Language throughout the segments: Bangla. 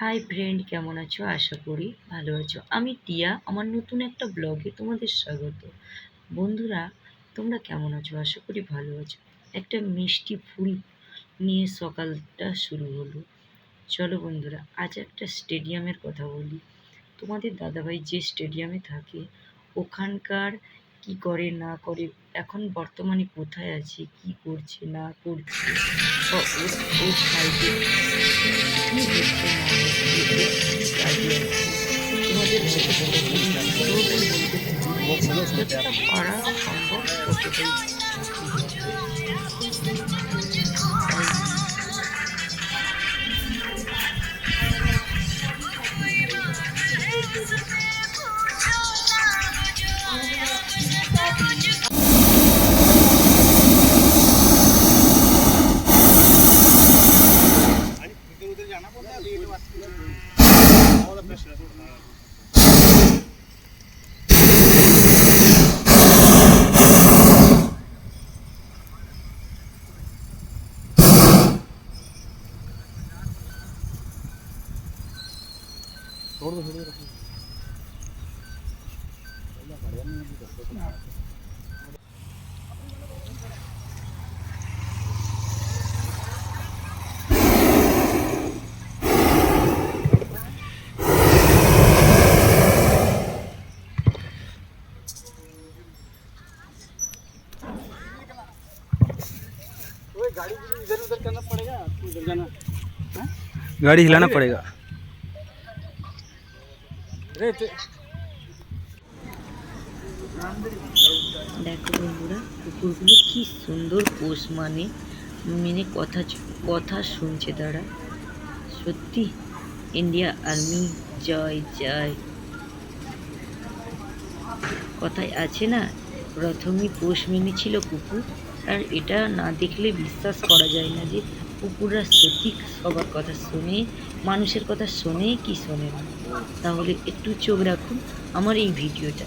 হাই ফ্রেন্ড কেমন আছো? আশা করি ভালো আছো। আমি টিয়া, আমার নতুন একটা ব্লগে তোমাদের স্বাগত। বন্ধুরা, তোমরা কেমন আছো? আশা করি ভালো আছো। একটা মিষ্টি ফুল নিয়ে সকালটা শুরু হলো। চলো বন্ধুরা, আজ একটা স্টেডিয়ামের কথা বলি। তোমাদের দাদাভাই যে স্টেডিয়ামে থাকে, ওখানকার কি করে না করে এখন বর্তমানে কোথায় আছে কি করছে না করছে বা ওর ওর সাইডে কি হচ্ছে না হচ্ছে ও কি কাজে আছে তোমাদের সাথে পুরোটাই বলতে छोड़ दो छोड़ दो। गाड़ी इधर उधर पड़ेगा गाड़ी हिलाना पड़ेगा। দেখো বন্ধুরা, কুকুরগুলো কি সুন্দর পোষ মানে। মেনে কথা কথা শুনছে তারা। সত্যি, ইন্ডিয়া আর্মি, জয় জয়। কথায় আছে না প্রথমে পোষ মেনেছিল কুকুর। আর এটা না দেখলে বিশ্বাস করা যায় না যে কুকুররা সত্যি সবার কথা শোনে, মানুষের কথা শোনে কি শোনে না? তাহলে একটু চোখ রাখুন আমার এই ভিডিওটা।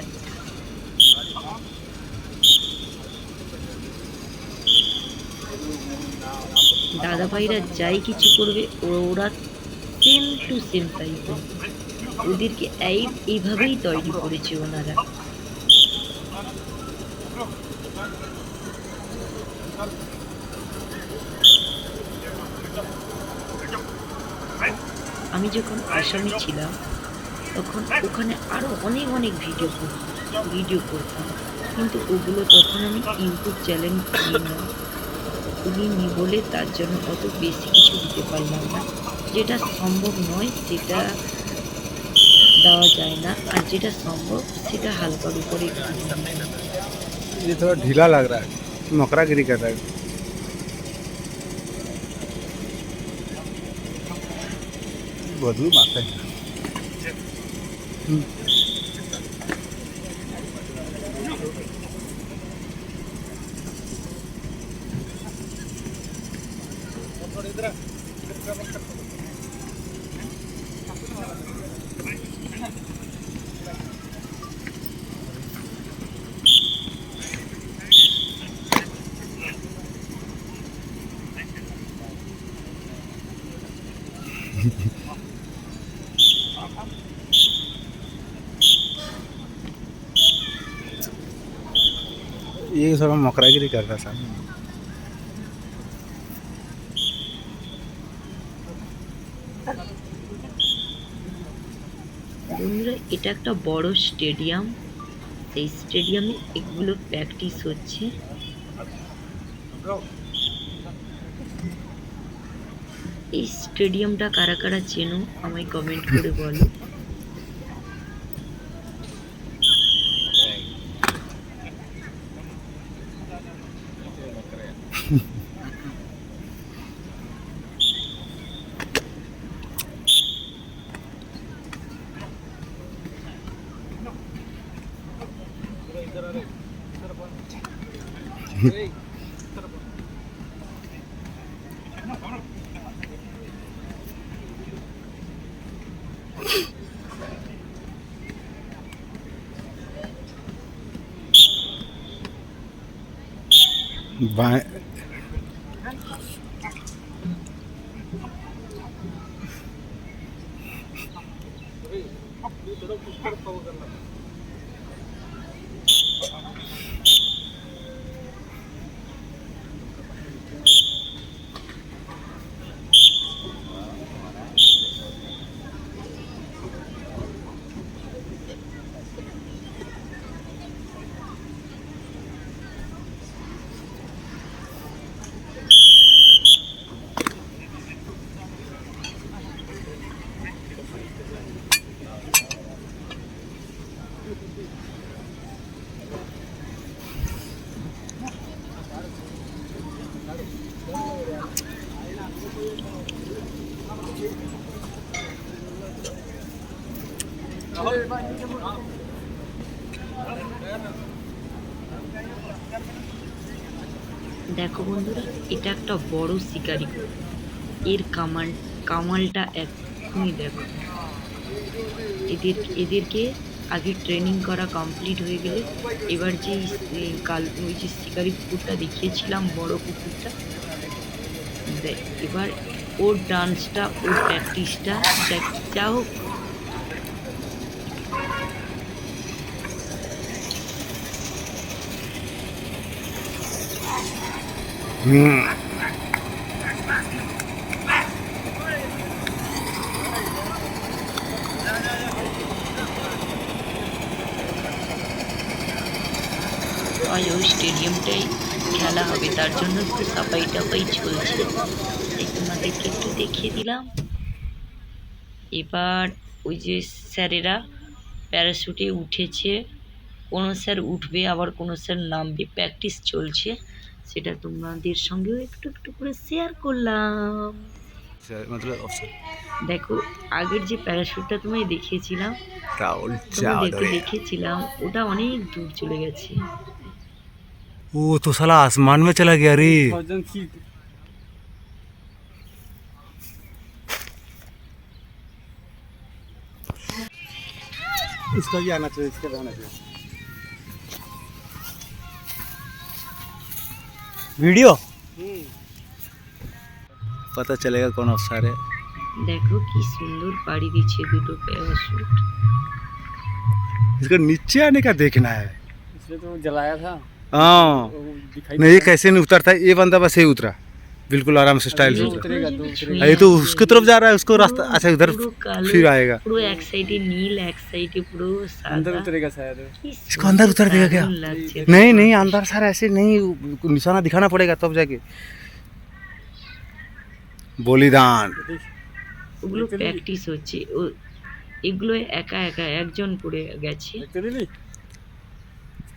দাদা ভাইরা যাই কিছু করবে, ওরা সেম টু সেম তাই ওদেরকে এই এইভাবেই তৈরি করেছে ওনারা। আমি যখন আসামে ছিলাম তখন ওখানে আরও অনেক অনেক ভিডিও করতাম ভিডিও করতাম কিন্তু ওগুলো তখন আমি ইউটিউব চ্যানেল খুলি না খুলিনি বলে তার জন্য অত বেশি কিছু দিতে পারলাম না যেটা সম্ভব নয় সেটা দেওয়া যায় না আর যেটা সম্ভব সেটা হালকার উপরে একটু দিলাম। ये थोड़ा ढीला लग रहा है मकरागिरी कर रहा है બધું માપે Thank you. ये थोड़ा मकरागिरी कर रहा था বন্ধুরা এটা একটা বড় স্টেডিয়াম এই স্টেডিয়ামে এগুলো প্র্যাকটিস হচ্ছে এই স্টেডিয়ামটা কারা কারা চেনো আমায় কমেন্ট করে বলো Vai. দেখো বন্ধুরা, এটা একটা বড় শিকারি এর কামাল, কামালটা এক্ষুনি দেখো। এদের, এদেরকে আগে ট্রেনিং করা কমপ্লিট হয়ে গেলে এবার যে কাল, ওই যে শিকারি কুকুরটা দেখিয়েছিলাম, বড় কুকুরটা এবার ওর ডান্সটা ওর প্র্যাকটিসটা যা হোক হুম ওই স্টেডিয়ামটাই খেলা হবে, তার জন্য একটু সাফাই টাফাই চলছে। তাই তোমাদেরকে একটু দেখিয়ে দিলাম। এবার ওই যে স্যারেরা প্যারাশুটে উঠেছে। কোনো স্যার উঠবে, আবার কোনো স্যার নামবে। প্র্যাকটিস চলছে। সেটা তোমাদের সঙ্গেও একটু একটু করে শেয়ার করলাম मतलब ऑप्शन দেখো আগের যে প্যারাশুটটা তোমায় দেখিয়েছিলাম राहुल তোমাদেরকে দেখিয়েছিলাম ওটা অনেক দূর চলে গেছে वो तो साला आसमान में चला गया रे थाउजेंड फीट इसका भी आना चाहिए इसका भी आना चाहिए वीडियो पता चलेगा कौन अफसर है দেখো কি সুন্দর পাড়ি দিচ্ছে দুটো প্যারাশুট इसका नीचे आने का देखना है इसलिए तो जलाया था हाँ वो दिखाई नहीं ये कैसे नहीं उतरता ये बंदा बस यही उतरा बिल्कुल आराम से स्टाइल से ये उतरा उतरेगा तो उतरेगा हाँ, ये तो उसकी तरफ जा रहा है उसको रास्ता अच्छा उधर পুরো কালো, फिर आएगा পুরো এক সাইডে নীল এক সাইডে পুরো अंदर সাদা उतरेगा शायद কি इसको अंदर उतर देगा क्या? দারুণ লাগছে। नहीं नहीं अंदर सर ऐसे नहीं निशाना दिखाना पड़ेगा तब जाके बलिदान ওগুলো প্র্যাকটিস হচ্ছে ও এগুলো একা একা একজন করে গেছে देखते नहीं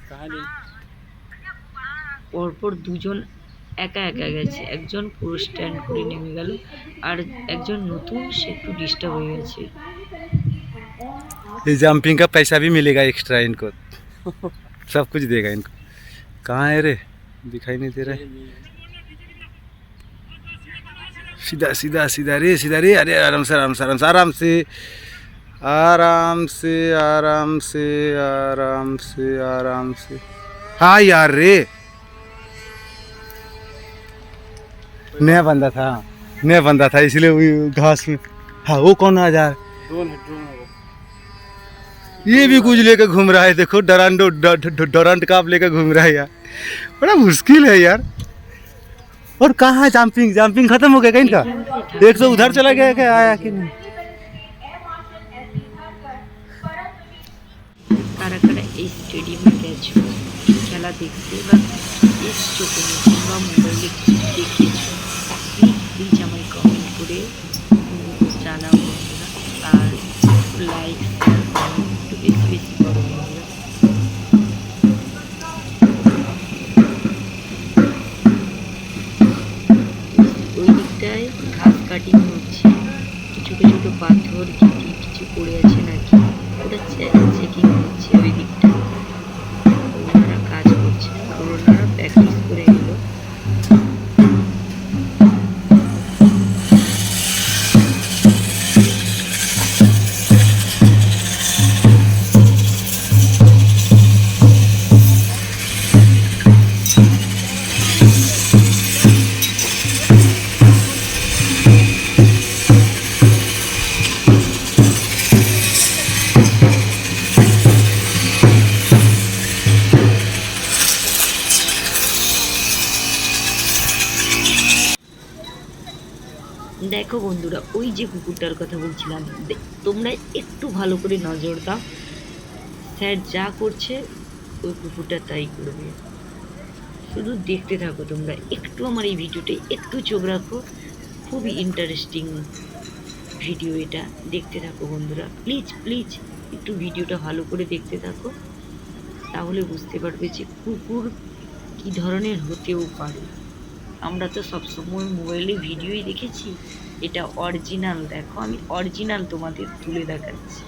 कहाँ नहीं পরপর দুজন একা একা গেছে একজন পুরো স্ট্যান্ড করে নেমে গেল আর একজন নতুন সে একটু ডিস্টার্ব হয়ে গেছে ये जंपिंग का पैसा भी मिलेगा एक्स्ट्रा इनको सब कुछ देगा इनको कहाँ है रे दिखाई नहीं दे रहा है सीधा सीधा सीधा रे सीधा रे अरे आराम से आराम से आराम से आराम से आराम से आराम से आराम से आराम से हाँ यार रे नया बंदा था नया बंदा था इसलिए वो घास में हाँ वो कौन आ जा ड्रोन है ड्रोन है वो ये भी कुछ लेकर घूम रहा है देखो डरांडो ड- ड- डोरंट काप लेकर घूम रहा है यार बड़ा मुश्किल है यार और कहाँ है जंपिंग जंपिंग खत्म हो गया कहीं का एक तो उधर चला गया क्या आया कि नहीं কারা কারা এই স্টেডিয়ামে গেছো এই খেলা দেখতে বা এসছো কোনো বা করে বন্ধুরা। আর লাইক একটু বেশি বেশি করো ওই দিকটায় ঘাস কাটিং হচ্ছে। ছোটো ছোটো পাথর, কি কিছু পড়ে আছে নাকি? ওটা যে কুকুরটার কথা বলছিলাম তোমরা একটু ভালো করে নজর দাও। স্যার যা করছে, ওই কুকুরটা তাই করবে। শুধু দেখতে থাকো তোমরা, একটু আমার এই ভিডিওটা একটু চোখ রাখো। খুবই ইন্টারেস্টিং ভিডিও এটা, দেখতে থাকো বন্ধুরা। প্লিজ প্লিজ একটু ভিডিওটা ভালো করে দেখতে থাকো। তাহলে বুঝতে পারবে যে কুকুর কী ধরনের হতেও পারে। আমরা তো সবসময় মোবাইলে ভিডিওই দেখেছি। এটা অরিজিনাল দেখো আমি অরিজিনাল তোমাদের তুলে দেখাচ্ছি।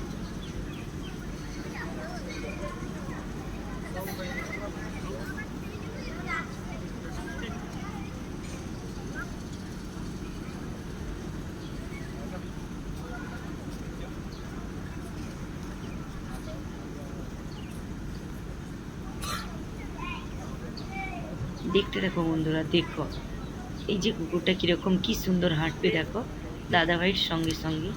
দেখতে দেখো বন্ধুরা দেখো। এই যে কুকুরটা কীরকম, কি সুন্দর হাঁটবে দেখো দাদা ভাইয়ের সঙ্গে সঙ্গে।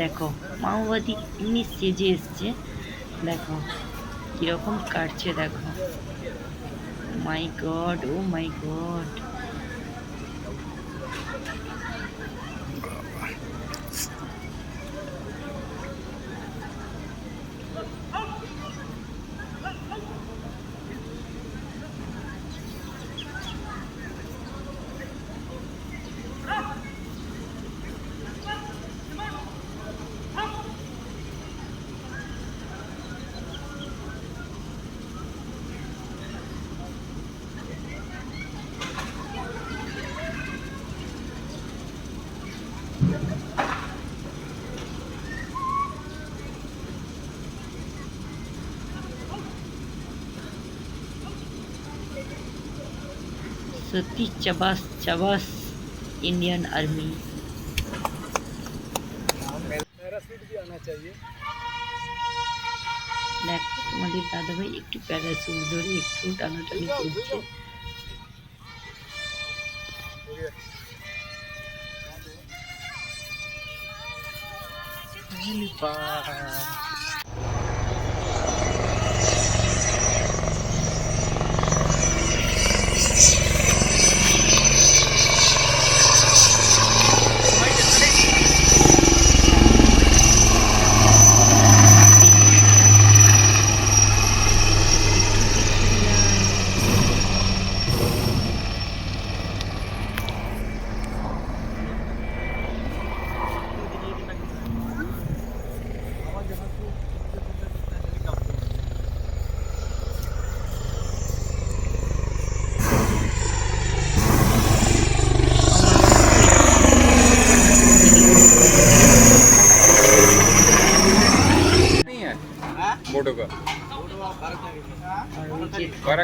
দেখো, মাওবাদী এমনি সেজে এসছে। দেখো, কীরকম কাটছে, দেখো। মাই গড ও মাই গড সত্যি চাবাস চাবাস ইন্ডিয়ান আর্মি দেখো তোমাদের দাদাভাই একটু প্যারাসুট ধরে একটু টানাটানি করছে नहीं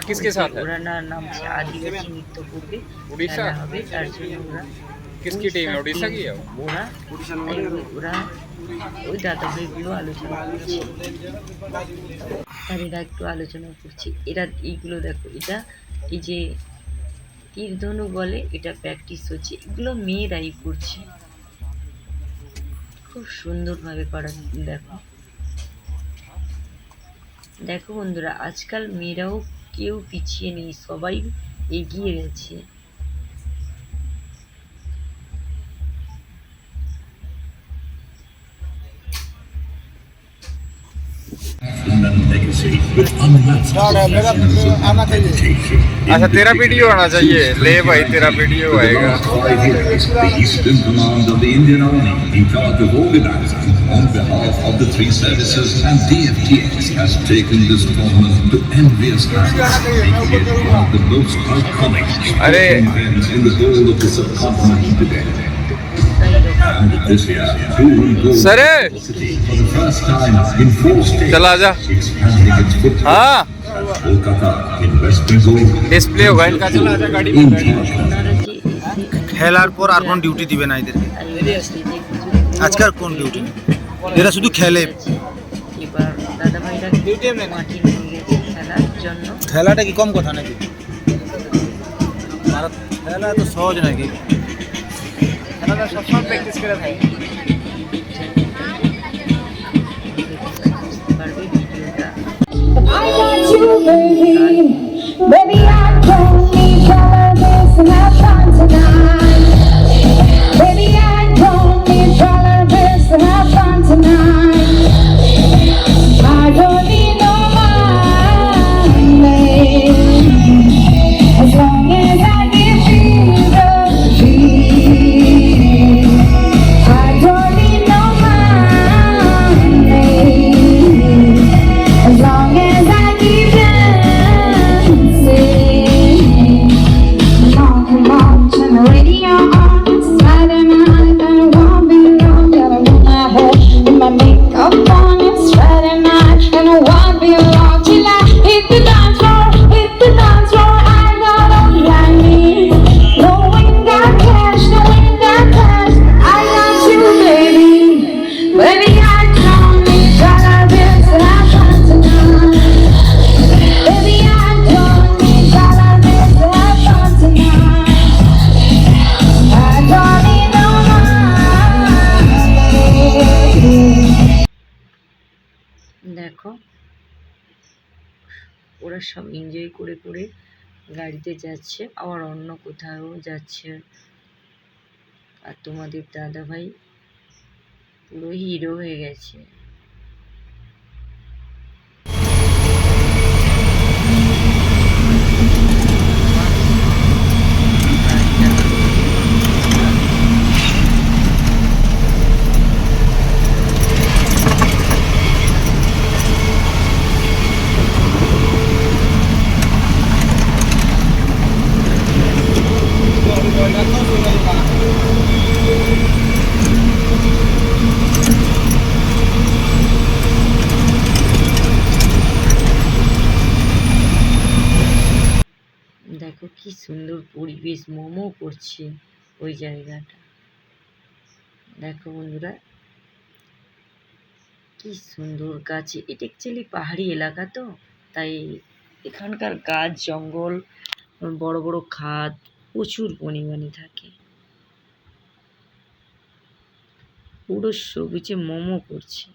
किसके साथ है ওরা না নাম হচ্ছে আদিবাসী নৃত্য করবে उड़ीसा খেলা হবে তার জন্য ওরা किसकी टीम है उड़ीसा की है वो? ওরা এই ওরা ওই দাদা ভাইগুলো আলোচনা করছে আর এরা একটু আলোচনা করছে এরা এইগুলো দেখো এটা এই যে তীর ধনু বলে এটা প্র্যাকটিস হচ্ছে এগুলো মেয়েরাই করছে খুব সুন্দরভাবে করা দেখো দেখো বন্ধুরা আজকাল মেয়েরাও কেউ পিছিয়ে নেই সবাই এগিয়ে গেছে अच्छा तेरा वीडियो आना चाहिए ले भाई तेरा वीडियो आएगा on behalf of the three services and DFTX has taken this tournament to envious heights, making it one of the most iconic events in the world of the subcontinent today. And this year, two goals for the first time in four states, expanding its footprint. Display হোক গাড়ি কাছে না গাড়ি খেলার পর আর কোন ডিউটি দিবে না এদেরকে আজকে আর কোন ডিউটি নেই এরা শুধু খেলে। এবার দাদা ভাইরা জন্য। খেলাটা কি কম কথা নাকি? ভারত খেলা তো সহজ নাকি? খেলাটা সবসময় প্র্যাকটিস করে থাকে I got you, baby. Baby, I don't need color, this and have fun tonight. সব এনজয় করে করে গাড়িতে যাচ্ছে। আবার অন্য কোথাও যাচ্ছে। আর তোমাদের দাদাভাই পুরো হিরো হয়ে গেছে। সুন্দর পরিবেশ মোমো করছে ওই জায়গাটা। দেখো বন্ধুরা, কি সুন্দর গাছ। এটা অ্যাকচুয়ালি পাহাড়ি এলাকা তো, তাই এখানকার গাছ, জঙ্গল, বড় বড় খাদ প্রচুর পরিমাণে থাকে। পুরো সবুজে মোমো করছে।